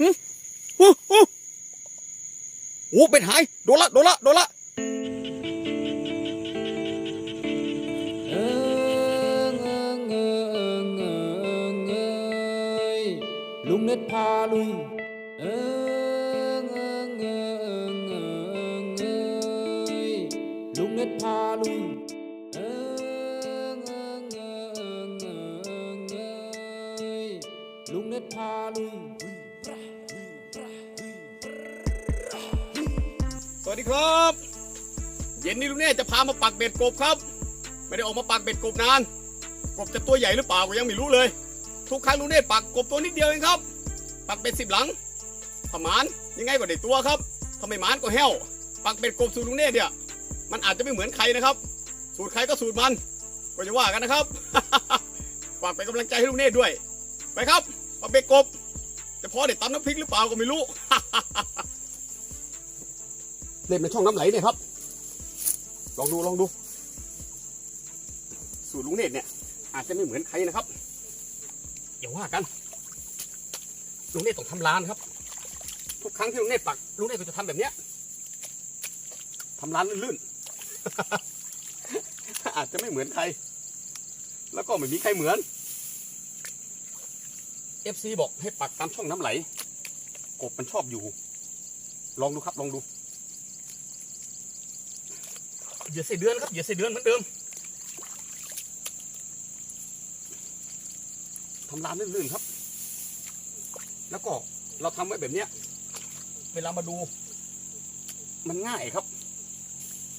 หึโอ้โหโอ้เป็นหาย โดนละ โดนละ โดนละลุงเน็ตพาลุย เย็นนี้ลุงเน่จะพามาปักเบ็ดกบครับ ไม่ได้ออกมาปักเบ็ดกบนาน กบจะตัวใหญ่หรือเปล่าก็ยังไม่รู้เลย ทุกครั้งลุงเน่ปักกบตัวนิดเดียวเองครับ ปักเบ็ดสิบหลังถ้ามานยังไงก็ได้ตัวครับถ้าไม่มานก็แห้ว ปักเบ็ดกบสูตรลุงเน่เนี่ย มันอาจจะไม่เหมือนใครนะครับ สูตรใครก็สูตรมัน ก็จะว่ากันนะครับฝากเป็นกำลังใจให้ลุงเน่ด้วย ไปครับปักเบ็ดกบจะพอได้ตำน้ำพริกหรือเปล่าก็ไม่รู้ เล่นในช่องน้ำไหลเนี่ยครับ ลองดูลองดู สูตรลุงเนตรเนี่ย อาจจะไม่เหมือนใครนะครับอย่าว่ากันลุงเนตรต้องทำร้านครับ ทุกครั้งที่ลุงเนตรปักลุงเนตรก็จะทำแบบเนี้ยทำร้านลื่นๆอาจจะไม่เหมือนใคร แล้วก็ไม่มีใครเหมือน FC บอกให้ปักตามช่องน้ำไหล กบมันชอบอยู่ ลองดูครับลองดู เหยื่อใส่เดือนครับเหยื่อใส่เดือนเหมือนเดิมทำร้านลื่นๆครับ แล้วก็เราทำไว้แบบเนี้ย เวลามาดู มันง่ายครับ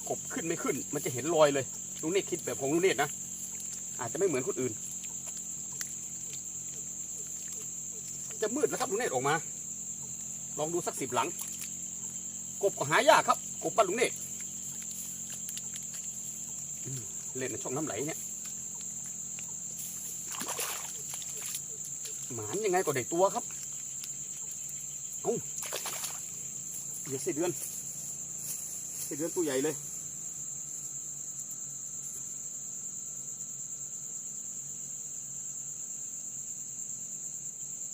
กบขึ้นไม่ขึ้น มันจะเห็นรอยเลยลุงเนตรคิดแบบของลุงเนตรนะ อาจจะไม่เหมือนคนอื่น จะมืดนะครับลุงเนตรออกมา ลองดูสักสิบหลัง กบก็หายากครับ กบบ้านลุงเนตร เล่นในช่องน้ำไหลเนี่ยหมานยังไงก็ได้ตัวครับเอาเดี๋ยเสเดือนเสเดือนตัวใหญ่เลย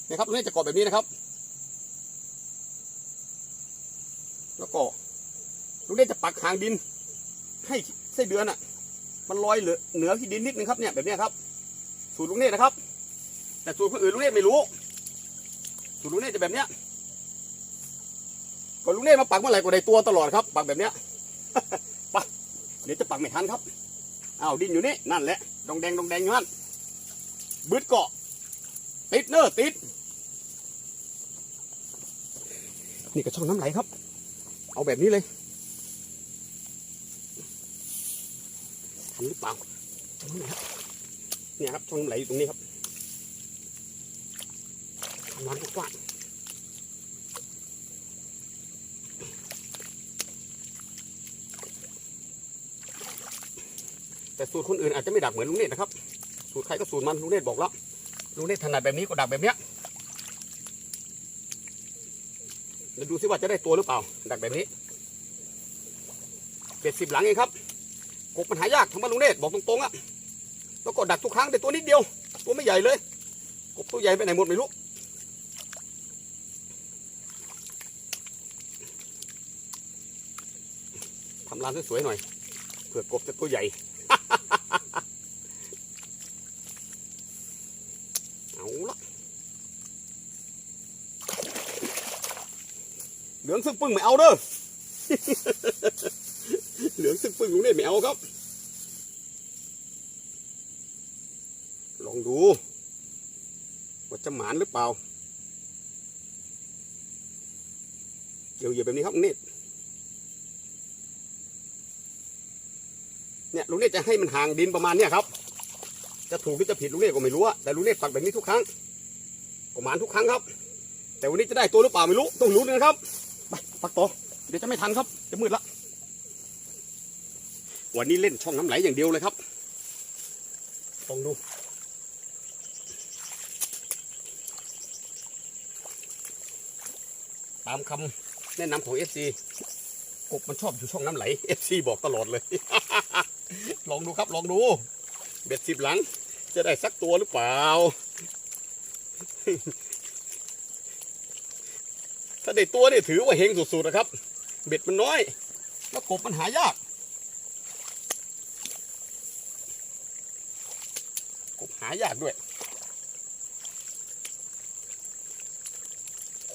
เนี่ยครับตรงนี้จะกรอบแบบนี้นะครับ แล้วก็ลูกเล่นจะปักหางดิน ให้ไส้เดือนอะ มันลอยเหลือเหนือที่ดินนิดนึงครับเนี่ยแบบนี้ครับสูตรลุงเนตนะครับ แต่สูตรคนอื่นลุงเนตไม่รู้ สูตรลุงเนตจะแบบเนี้ยก็ลุงเนตมาปักเมื่อไหร่ก็ได้ตัวตลอดครับ ปักแบบเนี้ยไปเดี๋ยวจะปักไม่ทันครับอ้าวดินอยู่นี่นั่นแหละดองแดงดองแดงอยู่นั่นบึดเกาะติดเนอติดนี่กระช่องน้ำไหลครับ เอาแบบนี้เลยทันหรือเปล่าช่อง น้ำไหลครับเนี่ยครับช่องไหลอยู่ตรงนี้ครับน้ำกว้างแต่สูตรคนอื่นอาจจะไม่ดักเหมือนลุงเนตนะครับ สูตรใครก็สูตรมันลุงเนตบอกแล้วลุงเนตถนัดแบบนี้ก็ดักแบบเนี้ยเดี๋ยวดูซิว่าจะได้ตัวหรือเปล่า ดักแบบนี้เบ็ดสิบหลังเองครับกบมันหายากทำมลุงเนตบอกตรงๆอะ แล้วก็ดักทุกครั้งแต่ตัวนิดเดียว ตัวไม่ใหญ่เลย กบตัวใหญ่ไปไหนหมดไม่รู้ทำร้านสวยๆหน่อยเผื่อกบจะตัวใหญ่ เอาละเหลืองซึ่งปึ้งไม่เอาเด้อเหลืองซึ่งปึ้งลุงเนตรไม่เอาครับ ลอง ดูว่าจะหมานหรือเปล่า เกี่ยวเหยียบแบบนี้ครับเน็ตเนี่ยลุงเนตจะให้มันห่างดินประมาณเนี้ยครับ จะถูกหรือจะผิดลุงเนตก็ไม่รู้อะแต่ลุงเนตปักแบบนี้ทุกครั้งก็หมานทุกครั้งครับ แต่วันนี้จะได้ตัวหรือเปล่าไม่รู้ต้องรู้นนะครับไปปักต่อเดี๋ยวจะไม่ทันครับ จะมืดละวันนี้เล่นช่องน้ำไหลอย่างเดียวเลยครับลองดูามคำแนะนำของ FC กบมันชอบอยู่ช่องน้ำไหล FC บอกตลอดเลย ลองดูครับลองดู เบ็ดสิบหลัง จะได้สักตัวหรือเปล่า ถ้าได้ตัวนี่ถือว่าเฮงสุดๆนะครับ เบ็ดมันน้อย แล้วกบมันหายากกบหายากด้วย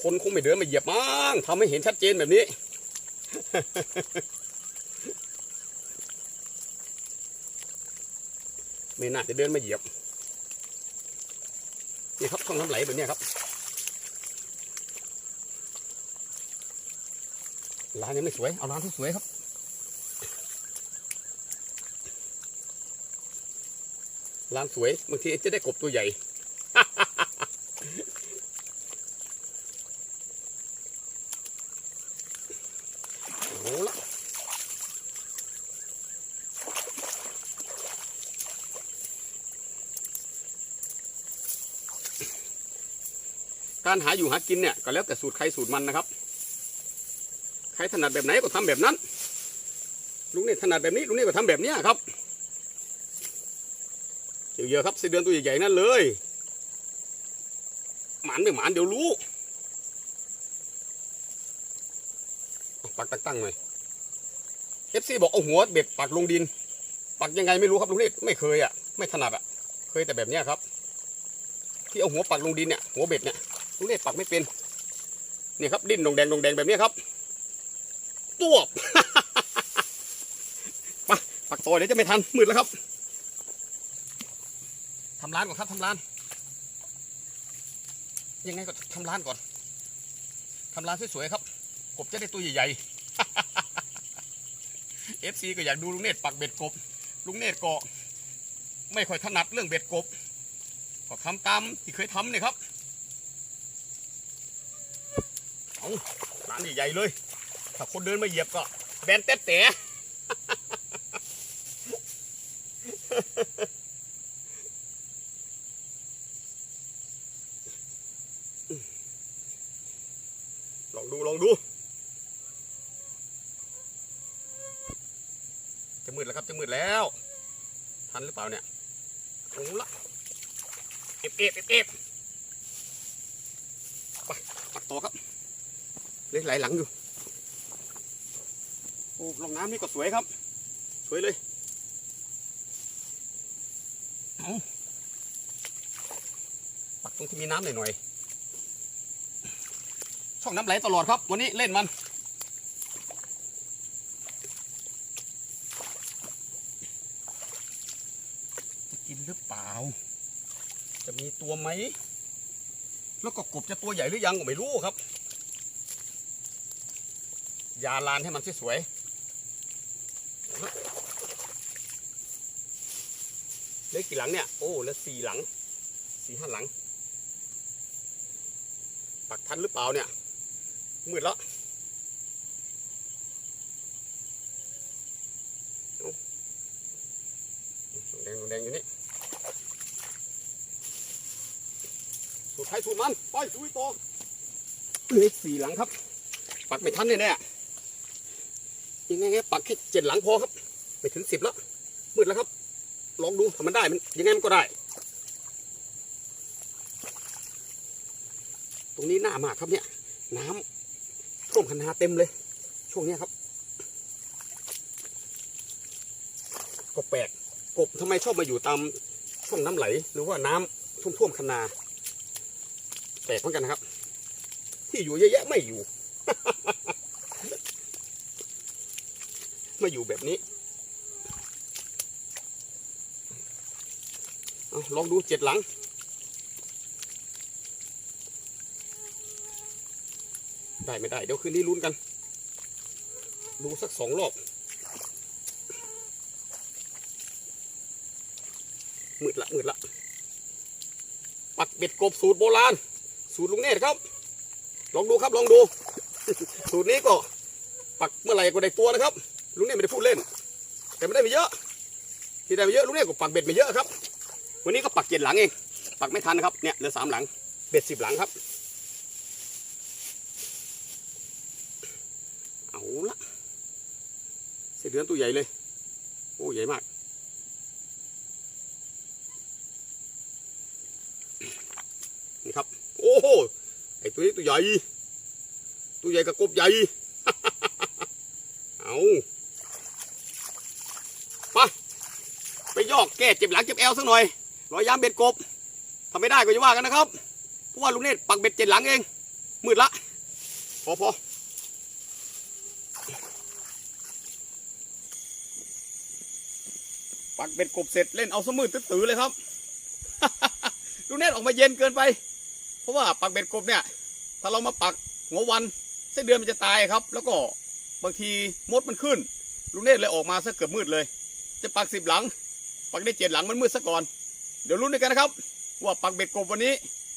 คนคงไม่เดินมาเหยียบมั้งทำให้เห็นชัดเจนแบบนี้ ไม่น่าจะเดินมาเหยียบ นี่ครับช่องน้ำไหลแบบนี้ครับ ร้านยังไม่สวย เอาร้านที่สวยครับร้านสวยบางทีจะได้กบตัวใหญ่ โอ้ละการหาอยู่หากินเนี่ยก็แล้วแต่สูตรใครสูตรมันนะครับ ใครถนัดแบบไหนก็ทำแบบนั้น ลุงเนี่ยถนัดแบบนี้ลุงเนี่ยก็ทำแบบนี้ครับเยอะๆครับส้เดือนตัวใหญ่ๆนั่นเลย หมานไม่หมานเดี๋ยวรู้ เอาปักตั้งๆหน่อยเอฟซีบอกเอาหัวเบ็ดปักลงดิน ปักยังไงไม่รู้ครับลุงเนี่ไม่เคยอะไม่ถนัดอะ เคยแต่แบบเนี้ยครับ ที่เอาหัวปักลงดินเนี่ยหัวเบ็ดเนี่ยลุงเนี่ปักไม่เป็นนี่ครับดิ้นดงแดงดงแดงแบบเนี้ยครับตัวบมาปักต่อเดี๋ยวจะไม่ทันมืดแล้วครับทำร้านก่อนครับทำร้าน ยังไงก็ทำร้านก่อนทำร้านสวยๆครับกบจะได้ตัวใหญ่ๆ เอฟซีก็อยากดูลุงเนตรปักเบ็ดกบ ลุงเนตรก็ไม่ค่อยถนัดเรื่องเบ็ดกบ ก็ทำตามที่เคยทำเนี่ยครับเอาร้านใหญ่เลย ถ้าคนเดินมาเหยียบก็แบนเต๊ะแต่ลองดูลองดู จะ มืดแล้วครับจะมืดแล้ว ทันหรือเปล่าเนี่ยโอ้ละเอฟเอฟเอฟเอฟไปปักต่อครับเล็กไหลหลังอยู่โอ้ลงน้ำนี่ก็สวยครับ สวยเลยเอาปักตรงที่มีน้ำหน่อยๆช่องน้ำไหลตลอดครับ วันนี้เล่นมัน จะกินหรือเปล่า จะมีตัวไหม แล้วก็กบจะตัวใหญ่หรือยังก็ไม่รู้ครับ ยาลานให้มันสวยเหลือกี่หลังเนี่ย โอ้เลือสี่หลัง สี่ห้าหลัง ปักทันหรือเปล่าเนี่ย มืดแล้วแดงแดงอยู่นี่ สุดท้ายสุดมันไปดูต่อเหลืออีกสี่หลังครับ ปักไม่ทันแน่ๆยังไงไงปักแค่เจ็ดหลังพอครับ ไม่ถึงสิบแล้วมืดแล้วครับลองดูถ้ามันได้มันยังไงมันก็ได้ ตรงนี้หน้ามากครับเนี่ย น้ำท่วมคันนาเต็มเลย ช่วงเนี้ยครับ ก็แปลกกบทำไมชอบมาอยู่ตามช่วงน้ำไหล หรือว่าน้ำท่วมท่วมๆคันนา แปลกเหมือนกันนะครับ ที่อยู่เยอะแยะไม่อยู่ มาอยู่แบบนี้ลองดูเจ็ดหลัง ได้ไม่ได้เดี๋ยวคืนนี้ลุ้นกัน ดูสักสองรอบมืดละมืดละ ปักเบ็ดกบสูตรโบราณ สูตรลุงเนตรครับ ลองดูครับลองดู สูตรนี้ก็ปักเมื่อไหร่ก็ได้ตัวนะครับ ลุงเนตรไม่ได้พูดเล่น แต่ไม่ได้ไม่เยอะ ที่ได้ไม่เยอะลุงเนตรก็ปักเบ็ดไม่เยอะครับ วันนี้ก็ปักเจ็ดหลังเอง ปักไม่ทันนะครับ เนี่ยเหลือสามหลัง เบ็ดสิบหลังครับ เอาละเส้นเดือนตัวใหญ่เลย โอ้ใหญ่มาก นี่ครับ โอ้โห ไอ้ตัวนี้ตัวใหญ่ ตัวใหญ่กับกบใหญ่ เอาไปไปยอกแก้เจ็บหลังเจ็บแอวสักหน่อย รอยยามเบ็ดกบทำไม่ได้ก็จะว่ากันนะครับ เพราะว่าลุงเนตรปักเบ็ดเจ็ดหลังเอง มืดละ พอพอปักเบ็ดกบเสร็จเล่นเอาสมืดตื้อเลยครับลุงเนตรออกมาเย็นเกินไป ราะว่าปักเบ็ดกบเนี่ย ถ้าเรามาปักหัววันเส้นเดือนมันจะตายครับ แล้วก็บางทีมดมันขึ้น ลุงเนตเลยออกมาซะเกือบมืดเลย จะปักสิบหลัง ปักได้เจ็ดหลังมันมืดซะก่อน เดี๋ยวรุ้นด้วยกันนะครับ ว่าปักเบ็ดกบวันนี้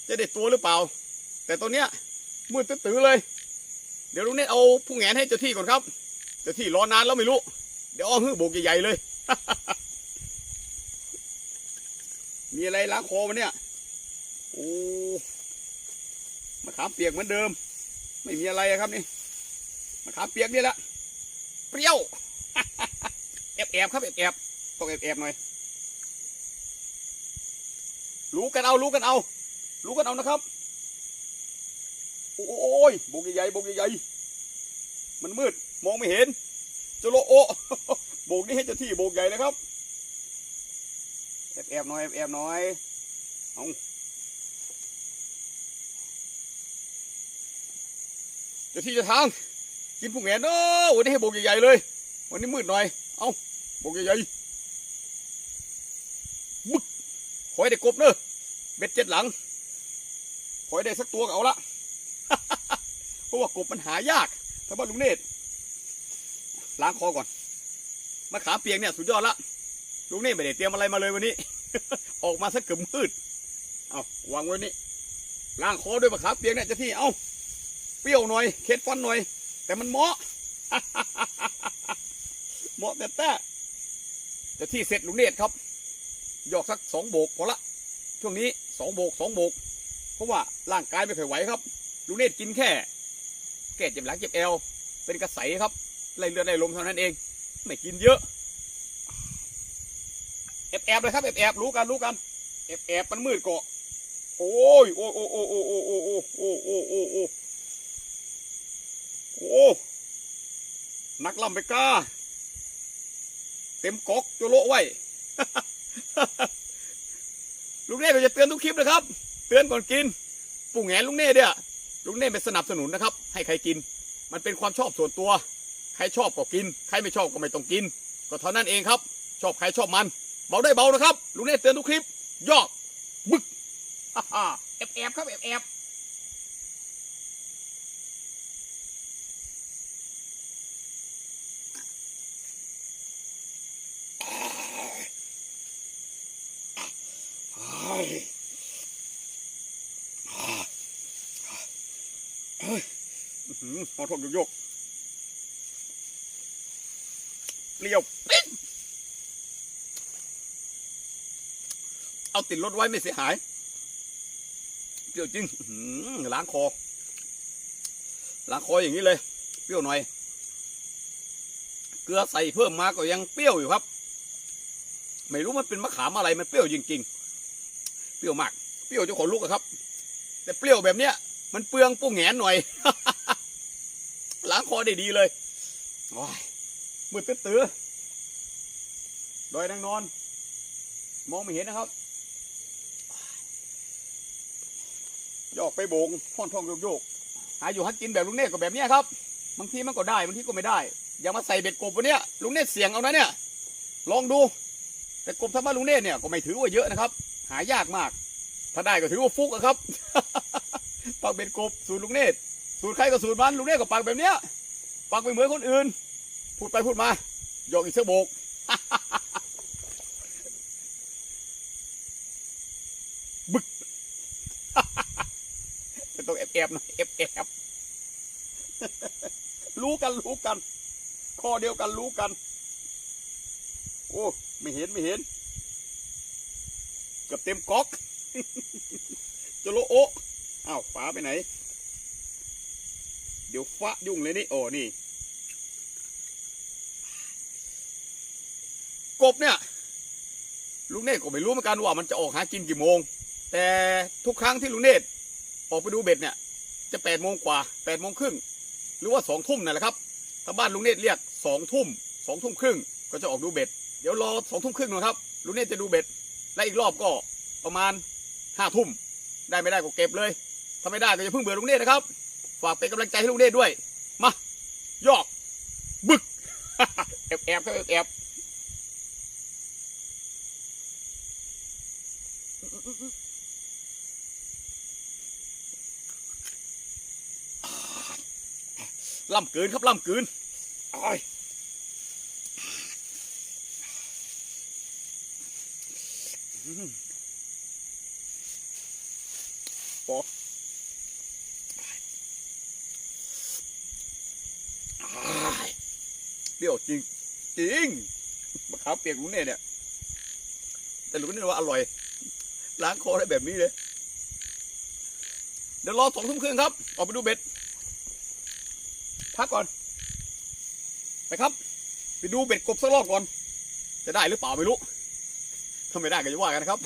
จะได้ตัวหรือเปล่า แต่ตัวเนี้ยมืดตื้อเลย เดี๋ยวลุงเนตเอาผู้แหงนให้เจ้าที่ก่อนครับเจ้าที่รอนานแล้วไม่รู้ เดี๋ยวอ้อมหื้อโบกใหญ่ๆเลย มีอะไรล้างคอมันเนี่ย โอ้ มะขามเปียกเหมือนเดิม ไม่มีอะไระครับนี่มะขามเปียกนี่แหละเปรี้ยวแอบแอบครับแอบแอบต้องแอบแอบหน่อยรู้กันเอารู้กันเอา รู้กันเอานะครับ โอ้ยโบกใหญ่ๆโบกใหญ่ๆมันมืดมองไม่เห็นจะโลโอโบกนี่ให้เจ้าที่โบกใหญ่เลยครับแอบแอบหน่อยแอบแอบหน่อยเอา จ้าที่จะทาง กินผู้แงนเนาะวันนี้ให้โบกใหญ่ๆเลย วันนี้มืดหน่อย เอาโบกใหญ่ๆบึกขอให้ได้กบเนอะเบ็ดเจ็ดหลังขอให้ได้สักตัวเอาละเพราะว่ากบมันหายากถ้าว่าลุงเนตรล้างคอก่อนมะขามเปียกเนี่ยสุดยอดละลุงเนตรไม่ได้เตรียมอะไรมาเลยวันนี้ ออกมาสักเกือบมืดเอาวางไว้นี่ล้างคอด้วยมะขามเปียกเนี่ยจะที่เอา เปรี้ยวหน่อยเค็ดฟันหน่อย แต่มันเหมาะเหมาะแต่แต่เจะที่เสร็จลุงเนตรครับหยอกสักสองโบกพอละ ช่วงนี้สองโบกสองโบก เพราะว่าร่างกายไม่ค่อยไหวครับลุงเนตรกินแค่ แก้เจ็บหลังเจ็บแอวเป็นกระใสครับไล่เลือดไล่ลมเท่านั้นเองไม่กินเยอะแอบแอบเลยครับแอบแอบรู้กันรู้กันแอบแอบมันมืดเกาะโอ้ยโอ้โอ้โอ้โอ้โอ้โอ้โอ้โอ้โอ้ โอ้นักล่ำไปก้าเต็มกอกตัวโลไว้ ลุงเน่ก็จะเตือนทุกคลิปนะครับ เตือนก่อนกินปู่แหงนลุงเน่เนี่ยลุงเน่ไม่สนับสนุนนะครับ ให้ใครกิน มันเป็นความชอบส่วนตัว ใครชอบก็กิน ใครไม่ชอบก็ไม่ต้องกิน ก็เท่านั้นเองครับ ชอบใครชอบมัน เบาได้เบานะครับ ลุงเน่เตือนทุกคลิป ยอกบึกฮ่าฮ่าแอบแอบครับแอบแอบ หือหอทกโยกเปรี้ยวปิ๊ดเอาติดรถไว้ไม่เสียหายเปรี้ยวจริงล้างคอ ล้างคออย่างนี้เลย เปรี้ยวหน่อย เกลือใส่เพิ่มมาก็ยังเปรี้ยวอยู่ครับ ไม่รู้มันเป็นมะขามอะไรมันเปรี้ยวจริง ๆ เปรี้ยวมาก เปรี้ยวจนขนลุกครับ แต่เปรี้ยวแบบเนี้ยมันเปลืองปุ้งแหนหน่อยางคอได้ดีเลยโอ้ยมืดตื้อดอยนางนอน มองไม่เห็นนะครับโยกไปโบงพ่อนทองโยกโยกหาอยู่หักกินแบบลุงเนตก็แบบเนี้ยครับบางทีมันก็ได้บางทีก็ไม่ได้ อย่ามาใส่เบ็ดกบวันเนี้ยลุงเนตเสี่ยงเอานะเนี่ย ลองดู แต่กบธรรมะลุงเนตเนี่ยก็ไม่ถือว่าเยอะนะครับ หายากมาก ถ้าได้ก็ถือว่าฟุกอะครับปักเบ็ดกบสูตรลุงเนต สูตรใครก็สูตรมันลุงเนตรก็ปักแบบเนี้ยปักไม่เหมือนคนอื่น พูดไปพูดมาโยกอีกสักโบกจะต้องแอบแอบๆหน่อยแอบแอบๆรู้กันรู้กัน ข้อเดียวกันรู้กัน โอ้ไม่เห็นไม่เห็นกือบเต็มก๊อกจะโลโอะอ้าวฟ้าไปไหน เดี๋ยวฟ้ายุ่งเลยนี่โอ้นี่ กบเนี่ย ลุงเนตก็ไม่รู้เหมือนกันว่ามันจะออกหากินกี่โมง แต่ทุกครั้งที่ลุงเนตออกไปดูเบ็ดเนี่ย จะแปดโมงกว่าแปดโมงครึ่งหรือว่าสองทุ่มนั่นแหละครับถ้าบ้านลุงเนตเรียกสองทุ่มสองทุ่มครึ่งก็จะออกดูเบ็ด เดี๋ยวรอสองทุ่มครึ่งนะครับลุงเนตจะดูเบ็ด และอีกรอบก็ประมาณห้าทุ่มได้ไม่ได้ก็เก็บเลยถ้าไม่ได้ก็อย่าเพิ่งเบื่อลุงเนตนะครับ ฝากเป็นกำลังใจให้ลุงเนตรด้วย มา ยอก บึก แอบแอบครับแอบแอบล่ำเกินครับล่ำเกินอ้ายอืมปอาย เปรี้ยวจริง จริงมะขามเปียกลุงเนี่ยเนี่ยแต่ลุงเนี่ว่าอร่อยล้างคอได้แบบนี้เลยเดี๋ยวรอสองทุ่มครึ่งครับ ออกไปดูเบ็ด พักก่อน ไปครับ ไปดูเบ็ดกบสักรอบก่อน จะได้หรือเปล่าไม่รู้ถ้าไม่ได้ก็จะว่ากันนะครับ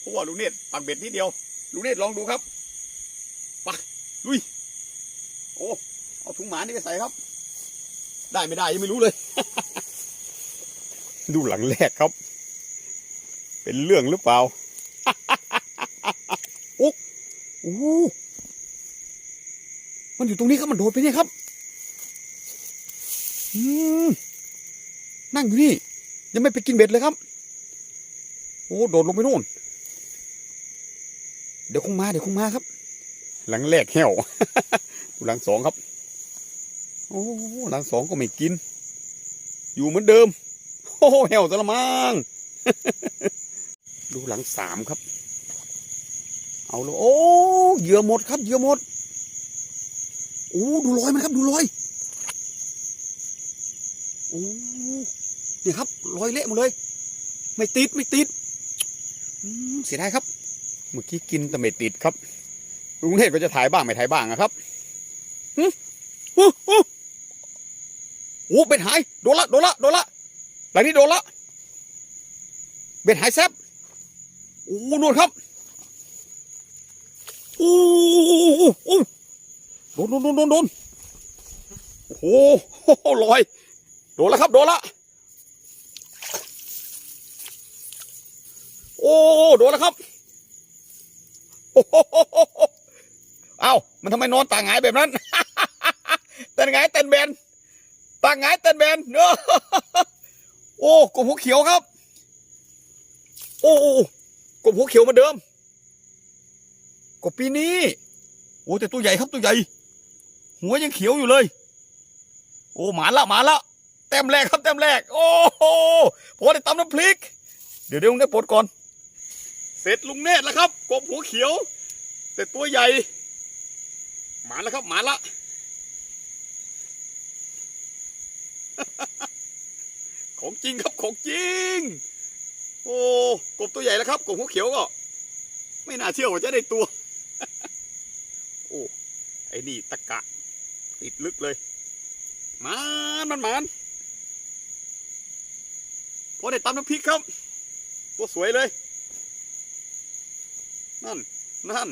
เพราะว่าลุงเนตปักเบ็ดนิดเดียว ลุงเนตลองดูครับไปลุย โอ้ เอาถุงหมานี่ไปใส่ครับ ได้ไม่ได้ยังไม่รู้เลย ดูหลังแรกครับ เป็นเรื่องหรือเปล่าโอ้โอ้มันอยู่ตรงนี้ครับมันโดดไปเนี่ยครับ อืมนั่งอยู่นี่ ยังไม่ไปกินเบ็ดเลยครับ โอ้โดดลงไปนู่น เดี๋ยวคงมาเดี๋ยวคงมาครับ หลังแรกแหวหลังสองครับ โอ้หลังสองก็ไม่กิน อยู่เหมือนเดิม โอ้แห้วตะละมังดูหลังสามครับ เอาเลยโอ้เหยื่อหมดครับเหยื่อหมดโอ้ดูรอยมันครับดูรอยโอ้นี่ครับรอยเละหมดเลย ไม่ติดไม่ติดเสียดายครับ เมื่อกี้กินแต่ไม่ติดครับกรุงเทพก็จะถ่ายบ้างไม่ถ่ายบ้างนะครับหึหึหึ โอ้เป็นหายโดนละโดนละโดนละหลังนี้โดนละเบ็ดหายแซบโอ้นวลครับโอ้โอ้โดนโดนโดนโดนโดนโอ้โหลอยโดนแล้วครับโดนละโอ้โดนแล้วครับโอ้โหเอ้ามันทำไมนอนต่างหงายแบบนั้นเต้นหงายเต้นแบน ตาหงายเต้นแบนเนอะโอ้กบหัวเขียวครับ โอ้กบหัวเขียวมาเดิม กบปีนี้โอ้แต่ตัวใหญ่ครับตัวใหญ่ หัวยังเขียวอยู่เลย โอ้หมาละหมาละแต้มแรกครับแต้มแรก โอ้โหพอได้ตำน้ำพริก เดี๋ยวเดี๋ยวลุงได้ปลดก่อน เสร็จลุงเนตรแล้วครับ กบหัวเขียว แต่ตัวใหญ่ หมาแล้วครับหมาละ ของจริงครับของจริง โอ้กบตัวใหญ่แล้วครับกบหัวเขียวก็ ไม่น่าเชื่อว่าจะได้ตัว โอ้ไอ้นี่ตะกะ ติดลึกเลยมานมันมันพอได้ตำน้ำพริกครับ ตัวสวยเลย นั่น นั่น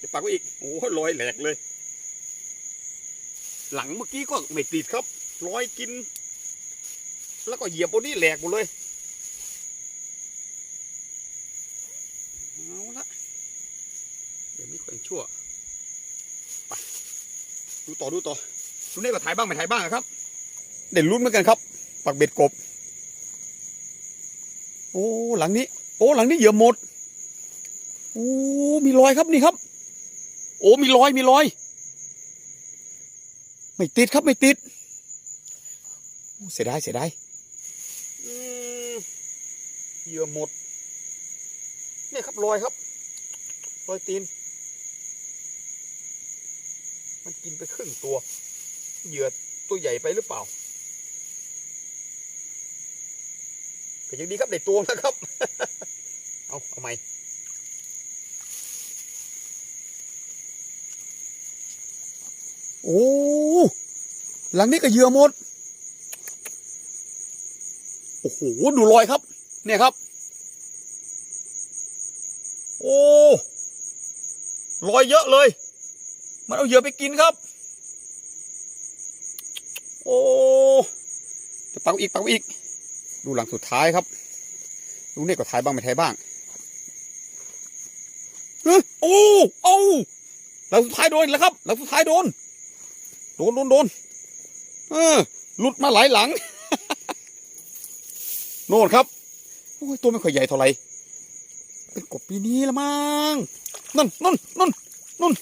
จะปักไว้อีก โอ้ลอยแหลกเลย หลังเมื่อกี้ก็ไม่ติดครับลอยกิน แล้วก็เหยียบบนนี้แหลกหมดเลยเอาละเดี๋ยวนี้คนชั่วไปดูต่อดูต่อดูนี่ก็ถ่ายบ้างไม่ถ่ายบ้างครับเด่นลุ้นเหมือนกันครับ ปักเบ็ดกบ โอ้หลังนี้ โอ้หลังนี้เหยื่อหมดโอ้มีรอยครับนี่ครับ โอ้มีรอยมีรอย ไม่ติดครับไม่ติดเสียดายเสียดายเหยื่อหมดเนี่ยครับรอยครับรอยตีน มันกินไปครึ่งตัว เหยื่อตัวใหญ่ไปหรือเปล่าก็ยังดีครับได้ตัวนะครับ เอาเอาใหม่ โอ้หลังนี้ก็เหยื่อหมด โอ้โห ดูรอยครับ เนี่ยครับ โอ้ลอยเยอะเลย มันเอาเหยื่อไปกินครับ โอ้จะปักอีกปักอีก ดูหลังสุดท้ายครับลุงเนี่ยก็ถ่ายบ้างไม่ถ่ายบ้างเฮ้ยโอ้โอ้หลังสุดท้ายโดนแล้วครับ หลังสุดท้ายโดน นโดนโดนเออหลุดมาหลายหลัง โน่นครับโอ้ยตัวไม่ค่อยใหญ่เท่าไหร่เป็นกบปีนี้ละมั้งนั่นนั่นนั่นนั่น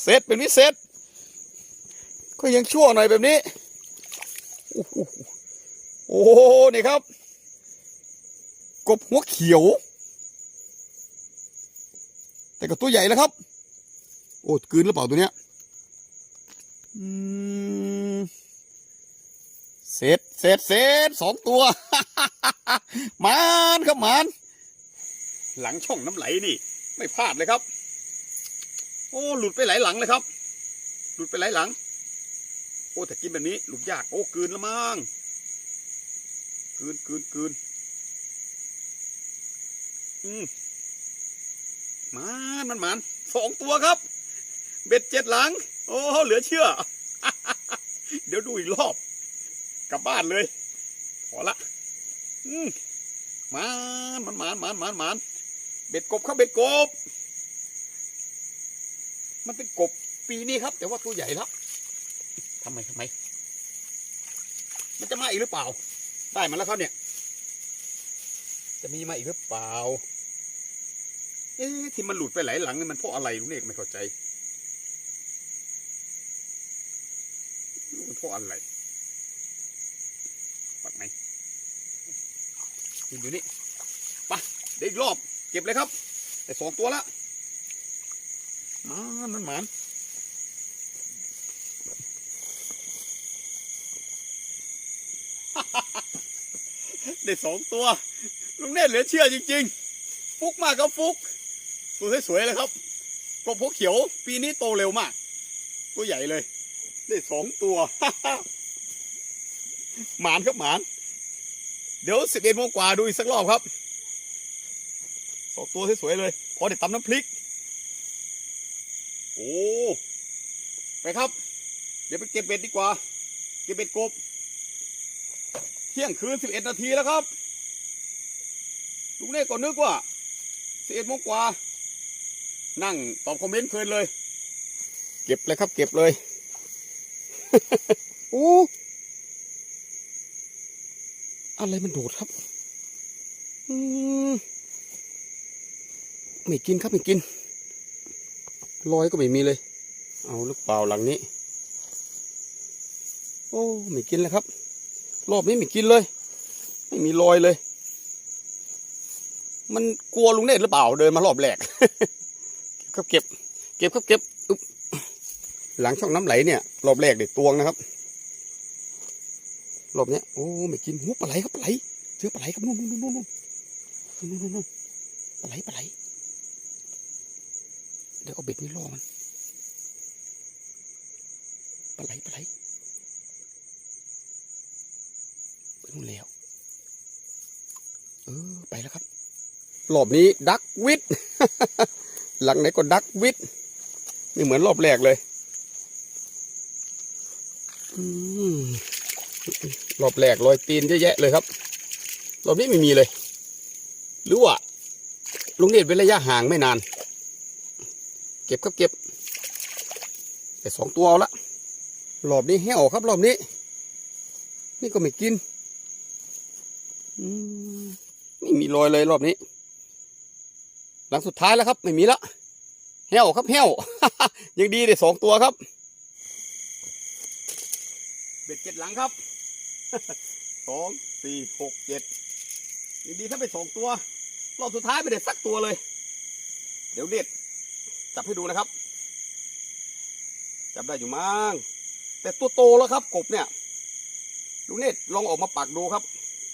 เซตเป็นวิเศษก็ยังชั่วหน่อยแบบนี้โอ้โหโอ้โหนี่ครับ กบหัวเขียว แต่ก็ตัวใหญ่แล้วครับ โอ้กลืนหรือเปล่าตัวเนี้ยอืมเสร็จเสร็จเสร็จสองตัวมานครับมาน หลังช่องน้ำไหลนี่ ไม่พลาดเลยครับ โอ้หลุดไปหลายหลังเลยครับ หลุดไปหลายหลัง โอ้แต่กินแบบนี้หลุดยากโอ้กลืนละมั้งกลืนกลืนกลืนอืมมันมันมันสองตัวครับ เบ็ดเจ็ดหลัง โอ้เหลือเชื่อ เดี๋ยวดูอีกรอบ กลับบ้านเลย พอละมมันมันมันมันมันมันเบ็ดกบครับเบ็ดกบ มันเป็นกบปีนี้ครับ แต่ว่าตัวใหญ่แล้วทำไมทำไม มันจะมาอีกหรือเปล่า ได้มาแล้วครับเนี่ย จะมีมาอีกหรือเปล่า เอ๊ะที่มันหลุดไปหลายหลังนี่มันเพราะอะไรลุงเอกไม่เข้าใจมัน เพราะอะไรปักไหนอยู่นี่ไปะเดี๋ยวอีกรอบ เก็บเลยครับได้สองตัวละมันมันหมันได้สองตัว ลุงเนตเหลือเชื่อจริง ๆ ฟุกมากครับฟุก ตัวสวยๆเลยครับกบพวกเขียว ปีนี้โตเร็วมาก ตัวใหญ่เลย ได้สองตัว หมานครับหมาน เดี๋ยวสิบเอ็ดโมงกว่าดูอีกสักรอบครับ สองตัวสวยๆเลย พอได้ตำน้ำพริก โอ้ ไปครับ เดี๋ยวไปเก็บเบ็ดดีกว่า เก็บเบ็ดกบ เที่ยงคืนสิบเอ็ดนาทีแล้วครับลุงเน่ก่อนนึกว่าสิบเอ็ดโมงกว่า นั่งตอบคอมเมนต์เพลินเลย เก็บเลยครับ เก็บเลย โอ้อะไรมันโดดครับ อืมไม่กินครับไม่กินรอยก็ไม่มีเลย เอาหรือเปล่าหลังนี้ โอ้ไม่กินแล้วครับ รอบนี้ไม่กินเลย ไม่มีรอยเลย มันกลัวลุงเนตรหรือเปล่าเดินมารอบแรกครับเก็บ เก็บครับเก็บ หลังช่องน้ำไหลเนี่ยรอบแรกเด็ดตวงนะครับรอบเนี้ยโอ้ไม่กินหูปลาไหลครับปลาไหลเจอปลาไหลครับนู่นนู่นนู่นนู่นนู่นนู่นปลาไหลปลาไหลเดี๋ยวเอาเบ็ดนี่ล่อมันปลาไหลปลาไหลไปนู่นแล้วเออไปแล้วครับรอบนี้ดักวิดหลังไหนก็ดักวิดไม่เหมือนรอบแรกเลย รอบแรกรอยตีนเยอะแยะเลยครับ รอบนี้ไม่มีเลย หรือว่าลุงเนตรเว้นระยะห่างไม่นาน เก็บครับเก็บ แต่สองตัวเอาละรอบนี้แห้วครับรอบนี้ นี่ก็ไม่กินไม่มีรอยเลยรอบนี้ หลังสุดท้ายแล้วครับ ไม่มีละแห้วครับแห้วยังดีได้สองตัวครับ เบ็ดเจ็ดหลังครับสองสี่หกเจ็ดยังดีถ้าไปสองตัว รอบสุดท้ายไม่ได้สักตัวเลย เดี๋ยวเด็ดจับให้ดูนะครับ จับได้อยู่มั้งแต่ตัวโตแล้วครับ กบเนี่ย ดูเน็ตลองออกมาปักดูครับ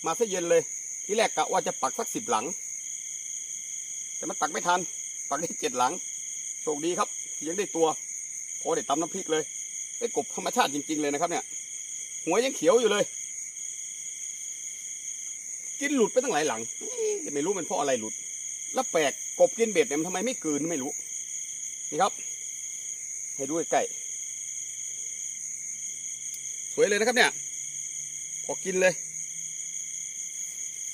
มาซะเย็นเลย ทีแรกกะว่าจะปักสักสิบหลัง แต่มันปักไม่ทัน ปักได้เจ็ดหลัง โชคดีครับที่ยังได้ตัวพอได้ตำน้ำพริกเลยไอ้กบธรรมชาติจริง ๆ เลยนะครับเนี่ย หัวยังเขียวอยู่เลย กินหลุดไปตั้งหลายหลัง ไม่รู้มันเพราะอะไรหลุด แล้วแปลกกบกินเบ็ดเนี่ยทำไมไม่กืนไม่รู้ นี่ครับ ให้ดูใกล้สวยเลยนะครับเนี่ย พอกินเลย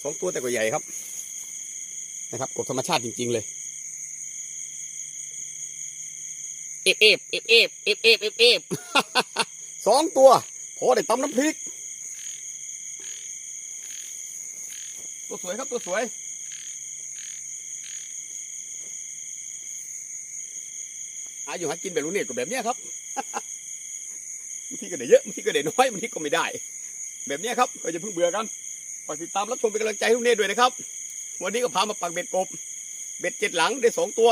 สองตัวแต่ก็ใหญ่ครับ นะครับกบธรรมชาติจริง ๆเลย เอฟเอฟเอฟเอฟเอฟเอฟเอฟสองตัว พอได้ตำน้ำพริก ตัวสวยครับตัวสวยอาอยู่หากินแบบลุงเนตรก็แบบเนี้ยครับบางทีก็ได้เยอะบางทีก็ได้น้อยบางทีก็ไม่ได้ แบบเนี้ยครับก็จะเพิ่งเบื่อกันฝากติดตามรับชมเป็นกำลังใจให้ลุงเนตด้วยนะครับ วันนี้ก็พามาปักเบ็ดกบ เบ็ดเจ็ดหลังได้สองตัว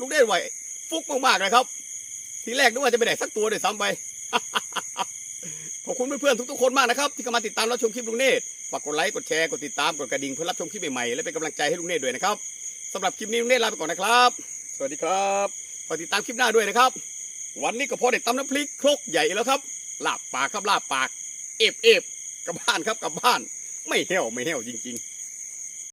ลุงเนตไหวฟุกมากๆเลยครับ ทีแรกนึกว่าจะไปได้สักตัวเลยซ้ำไป ขอบคุณเพื่อนๆทุกๆคนมากนะครับ ที่เข้ามาติดตามรับชมคลิปลุงเนตฝากกดไลค์กดแชร์กดติดตามกดกระดิ่งเพื่อรับชมคลิปใหม่ๆและเป็นกำลังใจให้ลุงเนตด้วยนะครับสำหรับคลิปนี้ลุงเนตลาไปก่อนนะครับ สวัสดีครับฝากติดตามคลิปหน้าด้วยนะครับ วันนี้ก็พอเด้ตำน้ำพริกครกใหญ่แล้วครับลาบปากครับลาบปาก เอฟเอฟกลับบ้านครับกลับบ้าน ไม่เหี่ยวไม่เหี่ยวจริง ๆ